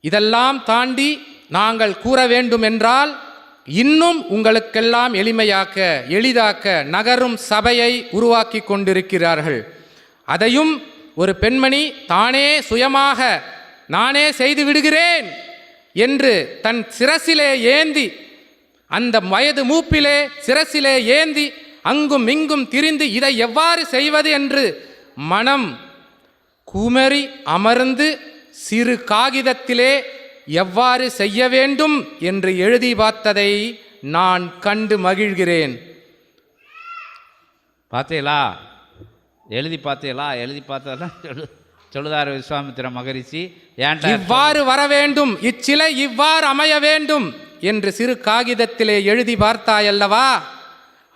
இதெல்லாம் தாண்டி நாங்கள் கூற வேண்டும் என்றால் இன்னும் உங்களுக்கெல்லாம் எளிமையாக்க எளிதாக்க நகரும் சபையை உருவாக்கி கொண்டிருக்கிறார்கள். அதையும் ஒரு பெண்மணி தானே சுயமாக நானே செய்து விடுகிறேன் என்று தன் சிரசிலே ஏந்தி அந்த வயது மூப்பிலே சிரசிலே ஏந்தி அங்கும் இங்கும் திரிந்து இதை எவ்வாறு செய்வது என்று மனம் குமரி அமர்ந்து சிறு காகிதத்திலே எவ்வாறு செய்ய வேண்டும் என்று எழுதி பார்த்ததை நான் கண்டு மகிழ்கிறேன். பார்த்தீங்களா? எழுதி பார்த்தீங்களா? எழுதி பார்த்ததான் சொல்லு சொல்லுதார் விஸ்வாமித்திர மகரிஷி. ஏன்டா இவ்வாறு வர வேண்டும் இச்சிலை இவ்வாறு அமைய வேண்டும் என்று சிறு காகிதத்திலே எழுதி பார்த்தாயல்லவா?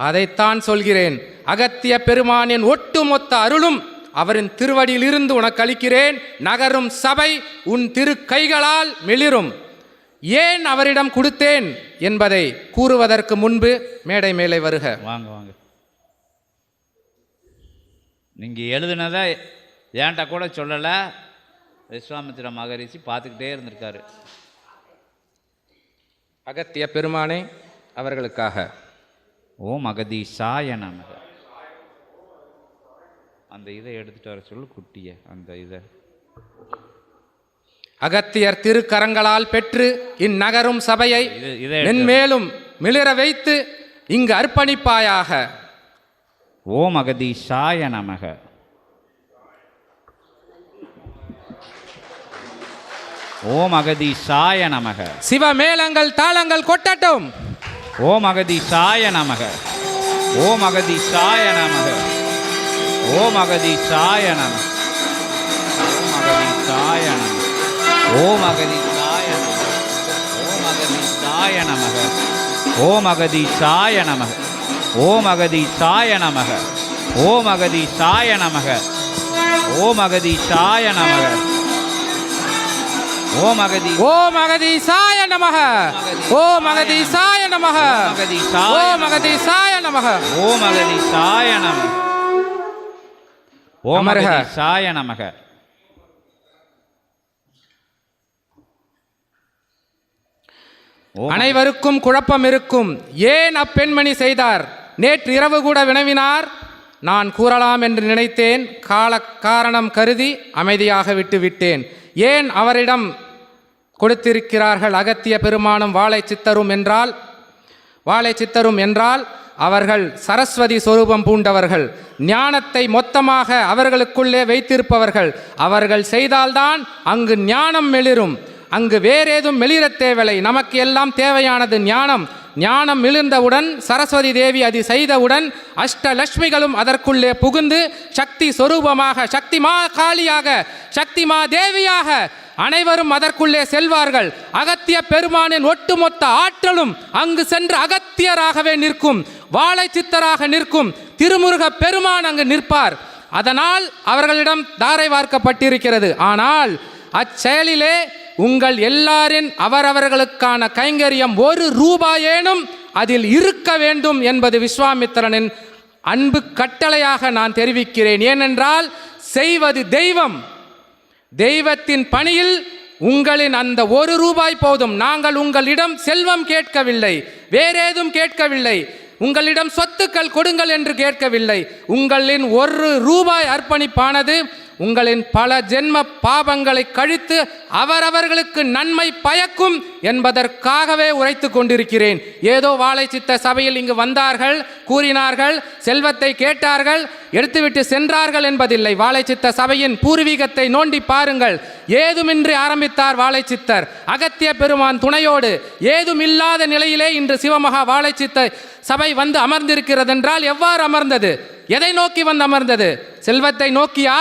அதைத்தான் சொல்கிறேன். அகத்திய பெருமானின் ஒட்டுமொத்த அருளும் அவரின் திருவடியிலிருந்து உனக்கு அளிக்கிறேன். நகரும் சபை உன் திரு கைகளால் மிளிரும். ஏன் அவரிடம் கொடுத்தேன் என்பதை கூறுவதற்கு முன்பு மேடை மேலே வருக. வாங்க வாங்க. நீங்கள் எழுதுனதை ஏன்ட்ட கூட சொல்லலை? விஸ்வாமித்திர மகரிஷி பார்த்துக்கிட்டே இருந்திருக்காரு. அகத்திய பெருமானே அவர்களுக்காக. ஓம் அகதீஷாய நமக. அந்த இதை எடுத்துட்டு வர சொல்லு குட்டிய அந்த இதை. அகத்தியர் திருக்கரங்களால் பெற்று இந்நகரும் சபையை மென்மேலும் மிளிர வைத்து இங்கு அர்ப்பணிப்பாயாக. ஓம் அகதீஷாய நமக. ஓம் அகதீஷாய நமக. சிவமேளங்கள் தாளங்கள் கொட்டட்டும். ஓம் அகதீஷாய நமக. ஓம் அகதீஷாய நமக. ஓம் அகதீஷாய நம ஓம் அகதீஷாய நம ஓம் அகதீஷாய நமக ஓம் அகதீஷாய நமக ஓம் அகதீஷாய நமக ஓம் அகதீஷாய நமக ஓம் அகதீஷாய நமக ஓம் அகதி ஓம் அகதீசாய நமக ஓம் அகதீசாய நமக அகதீஷாய ஓம் அகதீசாய நமக ஓம் அகதீஷாய நம ஓம் அமர்க. அகதீஷாய நமக. அனைவருக்கும் குழப்பம் இருக்கும். ஏன் அப்பெண்மணி செய்தார்? நேற்று இரவு கூட வினவினார். நான் கூறலாம் என்று நினைத்தேன். கால காரணம் கருதி அமைதியாக விட்டு விட்டேன். ஏன் அவரிடம் கொடுத்திருக்கிறார்கள் அகத்திய பெருமானும் வாழை சித்தரும் என்றால்? வாழை சித்தரும் என்றால் அவர்கள் சரஸ்வதி சொரூபம் பூண்டவர்கள். ஞானத்தை மொத்தமாக அவர்களுக்குள்ளே வைத்திருப்பவர்கள். அவர்கள் செய்தால்தான் அங்கு ஞானம் மெளிரும். அங்கு வேறேதும் மெளிரத் தேவையில்லை. நமக்கு எல்லாம் தேவையானது ஞானம். ஞானம் மிளிர்ந்தவுடன் சரஸ்வதி தேவி அது செய்தவுடன் அஷ்டலட்சுமிகளும் அதற்குள்ளே புகுந்து சக்தி சொரூபமாக சக்தி மா காளியாக சக்தி மா தேவியாக அனைவரும் அதற்குள்ளே செல்வார்கள். அகத்திய பெருமானின் ஒட்டுமொத்த ஆற்றலும் அங்கு சென்று அகத்தியராகவே நிற்கும். வாழை சித்தராக நிற்கும். திருமுருக பெருமான் அங்கு நிற்பார். அதனால் அவர்களிடம் தாரை வார்க்கப்பட்டிருக்கிறது. ஆனால் அச்செயலிலே உங்கள் எல்லாரின் அவரவர்களுக்கான கைங்கரியம் ஒரு ரூபாயேனும் அதில் இருக்க வேண்டும் என்பது விஸ்வாமித்திரனின் அன்பு கட்டளையாக நான் தெரிவிக்கிறேன். ஏனென்றால் செய்வது தெய்வம். தெய்வத்தின் பணியில் உங்களின் அந்த ஒரு ரூபாய் போதும். நாங்கள் உங்களிடம் செல்வம் கேட்கவில்லை. வேறேதும் கேட்கவில்லை. உங்களிடம் சொத்துக்கள் கொடுங்கள் என்று கேட்கவில்லை. உங்களின் ஒரு ரூபாய் அர்ப்பணிப்பானது உங்களின் பல ஜென்ம பாபங்களை கழித்து அவரவர்களுக்கு நன்மை பயக்கும் என்பதற்காகவே உரைத்து கொண்டிருக்கிறேன். ஏதோ வாழை சித்த சபையில் இங்கு வந்தார்கள் கூறினார்கள் செல்வத்தை கேட்டார்கள் எடுத்துவிட்டு சென்றார்கள் என்பதில்லை. வாழை சித்த சபையின் பூர்வீகத்தை நோண்டி பாருங்கள். ஏதுமின்றி ஆரம்பித்தார் வாழை சித்தர் அகத்திய பெருமான் துணையோடு ஏதுமில்லாத நிலையிலே இன்று சிவமகா வாழை சித்த சபை வந்து அமர்ந்திருக்கிறதென்றால் எவ்வாறு அமர்ந்தது? எதை நோக்கி வந்து அமர்ந்தது? செல்வத்தை நோக்கியா?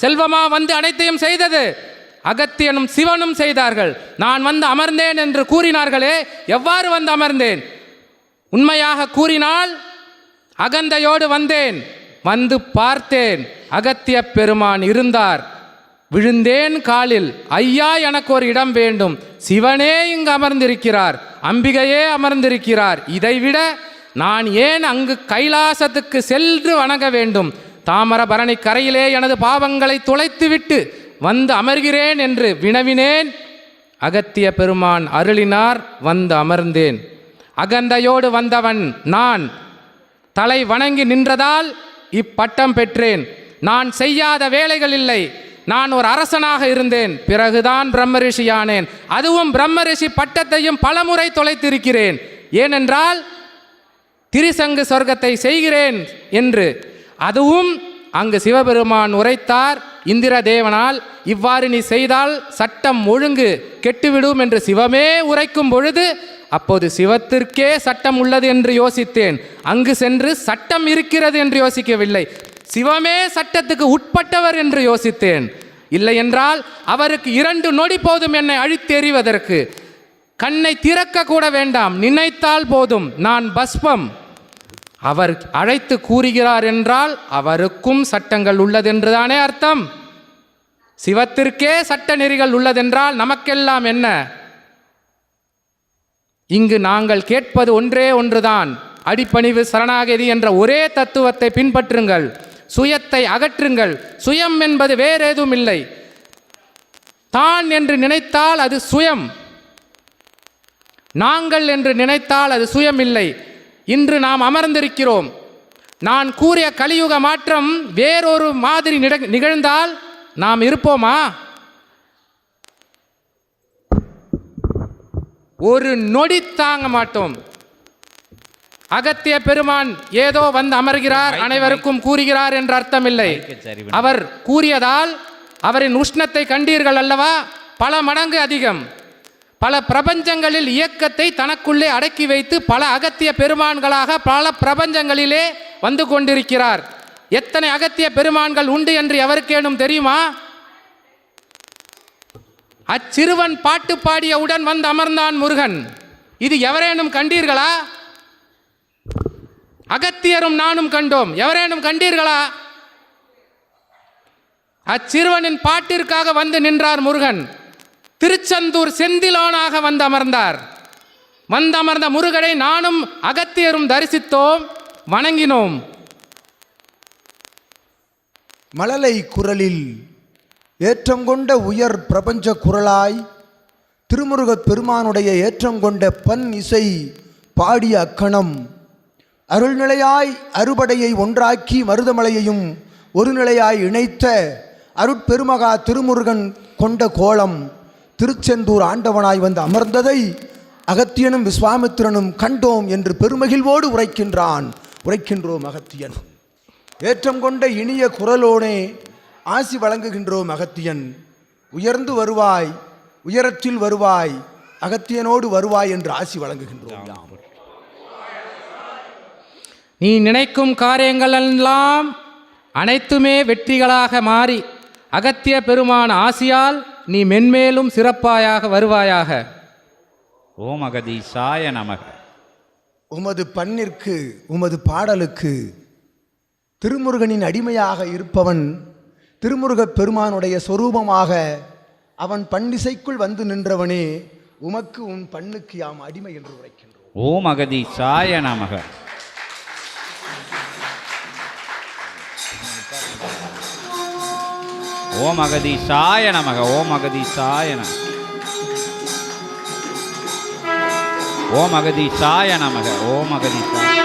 செல்வமா வந்து அனைத்தையும் செய்தது. அகத்தியனும் சிவனும் செய்தார்கள். நான் வந்து அமர்ந்தேன் என்று கூறினார்களே எவ்வாறு வந்து அமர்ந்தேன்? உண்மையாக கூறினால் அகந்தையோடு வந்தேன். வந்து பார்த்தேன் அகத்திய பெருமான் இருந்தார். விழுந்தேன் காலில் ஐயா எனக்கு ஒரு இடம் வேண்டும். சிவனே இங்கு அமர்ந்திருக்கிறார். அம்பிகையே அமர்ந்திருக்கிறார். இதைவிட நான் ஏன் அங்கு கைலாசத்துக்கு சென்று வணங்க வேண்டும்? தாமரபரணி கரையிலே எனது பாவங்களை துளைத்துவிட்டு வந்து அமர்கிறேன் என்று வினவினேன். அகத்திய பெருமான் அருளினார் வந்து அமர்ந்தேன். அகந்தையோடு வந்தவன் நான். தலை வணங்கி நின்றதால் இப்பட்டம் பெற்றேன். நான் செய்யாத வேலைகள் இல்லை. நான் ஒரு அரசனாக இருந்தேன். பிறகுதான் பிரம்மரிஷியானேன். அதுவும் பிரம்மரிஷி பட்டத்தையும் பலமுறை தொலைத்திருக்கிறேன் ஏனென்றால் திரிசங்கு சொர்க்கத்தை செய்கிறேன் என்று அதுவும் அங்கு சிவபெருமான் உரைத்தார் இந்திர தேவனால் இவ்வாறு நீ செய்தால் சட்டம் ஒழுங்கு கெட்டுவிடும் என்று சிவமே உரைக்கும் பொழுது அப்போது சிவத்திற்கே சட்டம் உள்ளது என்று யோசித்தேன். அங்கு சென்று சட்டம் இருக்கிறது என்று யோசிக்கவில்லை. சிவமே சட்டத்துக்கு உட்பட்டவர் என்று யோசித்தேன். இல்லை என்றால் அவருக்கு இரண்டு நொடி போதும் என்னை அழித்தெறிவதற்கு. கண்ணை திறக்க கூட வேண்டாம். நினைத்தால் போதும். நான் பஸ்பம். அவர் அழைத்து கூறுகிறார் என்றால் அவருக்கும் சட்டங்கள் உள்ளதென்றுதானே அர்த்தம்? சிவத்திற்கே சட்ட நெறிகள் உள்ளதென்றால் நமக்கெல்லாம் என்ன? இங்கு நாங்கள் கேட்பது ஒன்றே ஒன்றுதான். அடிப்பணிவு சரணாகதி என்ற ஒரே தத்துவத்தை பின்பற்றுங்கள். சுயத்தை அகற்றுங்கள். சுயம் என்பது வேறேதும் இல்லை தான் என்று நினைத்தால் அது சுயம். நாங்கள் என்று நினைத்தால் அது சுயம் இல்லை இன்று நாம் அமர்ந்திருக்கிறோம். நான் கூறிய கலியுக மாற்றம் வேறொரு மாதிரி நிகழ்ந்தால் நாம் இருப்போமா? ஒரு நொடி தாங்க மாட்டோம். அகத்திய பெருமான் ஏதோ வந்து அமர்கிறார் அனைவருக்கும் கூறுகிறார் என்ற அர்த்தமில்லை. அவர் கூறியதால் அவரின் உஷ்ணத்தை கண்டீர்கள் அல்லவா? பல மடங்கு அதிகம். பல பிரபஞ்சங்களில் இயக்கத்தை தனக்குள்ளே அடக்கி வைத்து பல அகத்திய பெருமான்களாக பல பிரபஞ்சங்களிலே வந்து கொண்டிருக்கிறார். எத்தனை அகத்திய பெருமான்கள் உண்டு என்று எவருக்கேனும் தெரியுமா? அச்சிறுவன் பாட்டு பாடியவுடன் வந்து அமர்ந்தான் முருகன். இது எவரேனும் கண்டீர்களா? அகத்தியரும் நானும் கண்டோம். எவரேனும் கண்டீர்களா? அச்சிறுவனின் பாட்டிற்காக வந்து நின்றார் முருகன். திருச்செந்தூர் செந்திலோனாக வந்து அமர்ந்தார். அமர்ந்த முருகனை நானும் அகத்தியரும் தரிசித்தோம் வணங்கினோம். மழலை குரலில் ஏற்றங்கொண்ட உயர் பிரபஞ்ச குரலாய் திருமுருகப் பெருமானுடைய ஏற்றங்கொண்ட பன் இசை பாடிய அக்கணம் அருள்நிலையாய் அறுபடையை ஒன்றாக்கி மருதமலையையும் ஒரு நிலையாய் இணைத்த அருட்பெருமகா திருமுருகன் கொண்ட கோலம். திருச்செந்தூர் ஆண்டவனாய் வந்து அமர்ந்ததை அகத்தியனும் விஸ்வாமித்திரனும் கண்டோம் என்று பெருமகிழ்வோடு உரைக்கின்றான். உரைக்கின்றோம் அகத்தியன். ஏற்றம் கொண்ட இனிய குரலோனே ஆசி வழங்குகின்றோம் அகத்தியன். உயர்ந்து வருவாய் உயரத்தில் வருவாய் அகத்தியனோடு வருவாய் என்று ஆசி வழங்குகின்றோம் நீ நினைக்கும் காரியங்கள் எல்லாம் அனைத்துமே வெற்றிகளாக மாறி அகத்திய பெருமான் ஆசியால் நீ மென்மேலும் சிறப்பாயாக வருவாயாக. ஓம் அகதீசாய நமக. உமது பண்ணிற்கு உமது பாடலுக்கு திருமுருகனின் அடிமையாக இருப்பவன் திருமுருகப் பெருமானுடைய சொரூபமாக அவன் பன்னிசைக்குள் வந்து நின்றவனே உமக்கு உன் பண்ணுக்கு யாம் அடிமை என்று உரைக்கின்றோம். ஓம் அகதீசாய நமக. ஓம் அகதீசாய நமக ஓம் அகதீசாய நம ஓம் அகதீசாய நமக ஓம் அகதீசாய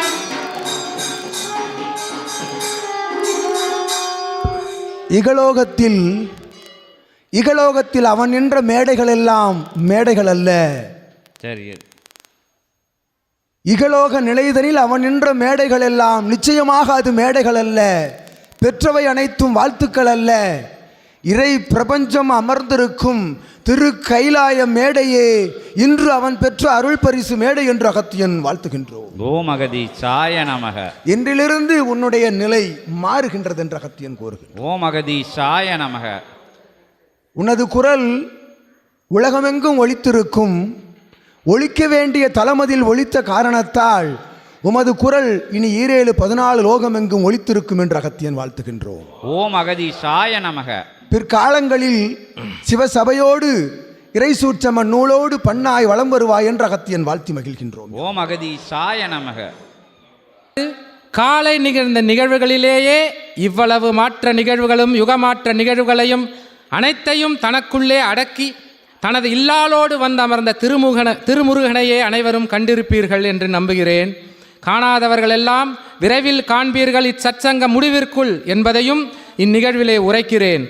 இகலோகத்தில் இகலோகத்தில் அவன் நின்ற மேடைகள் எல்லாம் மேடைகள் அல்ல. சரி இகலோக நிலைதனில் அவன் நின்ற மேடைகள் எல்லாம் நிச்சயமாக அது மேடைகள் அல்ல. பெற்றவை அனைத்தும் வாழ்த்துக்கள் அல்ல. இறை பிரபஞ்சம் அமர்ந்திருக்கும் திரு கைலாய மேடையே இன்று அவன் பெற்ற அருள் பரிசு மேடை என்று அகத்தியன் வாழ்த்துகின்றோம். ஓம் அகதீசாய நமக. இன்றிலிருந்து உன்னுடைய நிலை மாறுகின்றது என்று அகத்தியன் கூறுகின்றான். ஓம் அகதீசாய நமக. உனது குரல் உலகமெங்கும் ஒலித்திருக்கும் ஒலிக்க வேண்டிய தலமதில் ஒலித்த காரணத்தால் உமது குரல் இனி ஈரேழு பதினாலு லோகமெங்கும் ஒலித்திருக்கும் என்று அகத்தியன் வாழ்த்துகின்றோம். ஓம் அகதீசாய நமக. பிற்காலங்களில் சிவசபையோடு இறைசூற்றம நூலோடு பண்ணாய் வலம் வருவாய் என்று அகத்தியன் வாழ்த்தி மகிழ்கின்றோம். ஓம் அகதீசாய நமக. காலை நிகழ்ந்த நிகழ்வுகளிலேயே இவ்வளவு மாற்ற நிகழ்வுகளும் யுகமாற்ற நிகழ்வுகளையும் அனைத்தையும் தனக்குள்ளே அடக்கி தனது இல்லாளோடு வந்து அமர்ந்த திருமுகன திருமுருகனையே அனைவரும் கண்டிருப்பீர்கள் என்று நம்புகிறேன். காணாதவர்கள் எல்லாம் விரைவில் காண்பீர்கள் இச்சச்சங்க முடிவிற்குள் என்பதையும் இந்நிகழ்விலே உரைக்கிறேன்.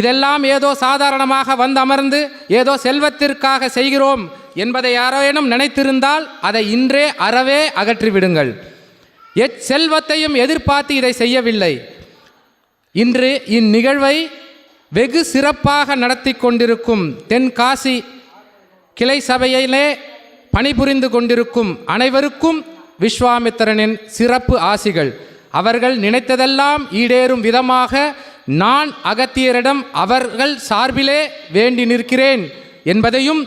இதெல்லாம் ஏதோ சாதாரணமாக வந்து அமர்ந்து ஏதோ செல்வத்திற்காக செய்கிறோம் என்பதை யாரேனும் நினைத்திருந்தால் அதை இன்றே அறவே அகற்றிவிடுங்கள். எச்செல்வத்தையும் எதிர்பார்த்து இதை செய்யவில்லை. இன்று இந்நிகழ்வை வெகு சிறப்பாக நடத்தி கொண்டிருக்கும் தென்காசி கிளை சபையிலே பணிபுரிந்து கொண்டிருக்கும் அனைவருக்கும் விஸ்வாமித்திரனின் சிறப்பு ஆசிகள். அவர்கள் நினைத்ததெல்லாம் ஈடேறும் விதமாக நான் அகத்தியரிடம் அவர்கள் சார்பிலே வேண்டி நிற்கிறேன் என்பதையும்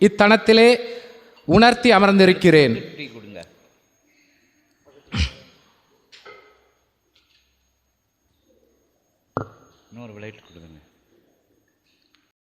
இத்தனத்திலே உணர்த்தி அமர்ந்திருக்கிறேன். இன்னொரு விளையாட்டு.